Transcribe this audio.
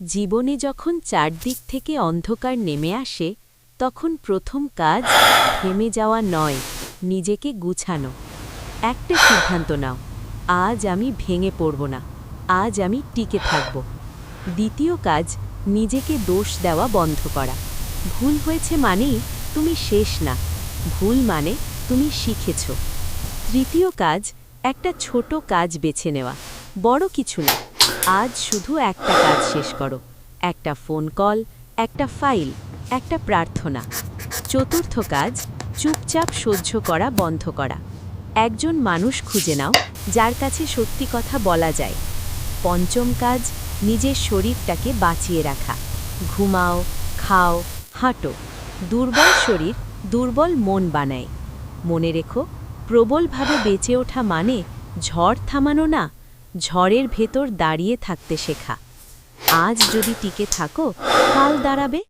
জীবনে যখন চারদিক থেকে অন্ধকার নেমে আসে, তখন প্রথম কাজ থেমে যাওয়া নয়, নিজেকে গুছানো। একটা সিদ্ধান্ত নাও, আজ আমি ভেঙে পড়ব না, আজ আমি টিকে থাকব। দ্বিতীয় কাজ, নিজেকে দোষ দেওয়া বন্ধ করা। ভুল হয়েছে মানেই তুমি শেষ না, ভুল মানে তুমি শিখেছ। তৃতীয় কাজ, একটা ছোট কাজ বেছে নেওয়া, বড় কিছু না। আজ শুধু একটা কাজ শেষ করো। একটা ফোন কল একটা ফাইল একটা প্রার্থনা। চতুর্থ কাজ, চুপচাপ সহ্য করা, বন্ধ করা। একজন মানুষ খুঁজে নাও, যার কাছে সত্যি কথা বলা যায়। পঞ্চম কাজ, নিজের শরীরটাকে বাঁচিয়ে রাখা। ঘুমাও, খাও, হাঁটো। দুর্বল শরীর, দুর্বল মন বানায়। মনে রেখো, প্রবলভাবে বেঁচে ওঠা মানে ঝড় থামানো না ঝড়ের ভেতর দাঁড়িয়ে থাকতে শেখা। আজ যদি টিকে থাকো কাল দাঁড়াবে।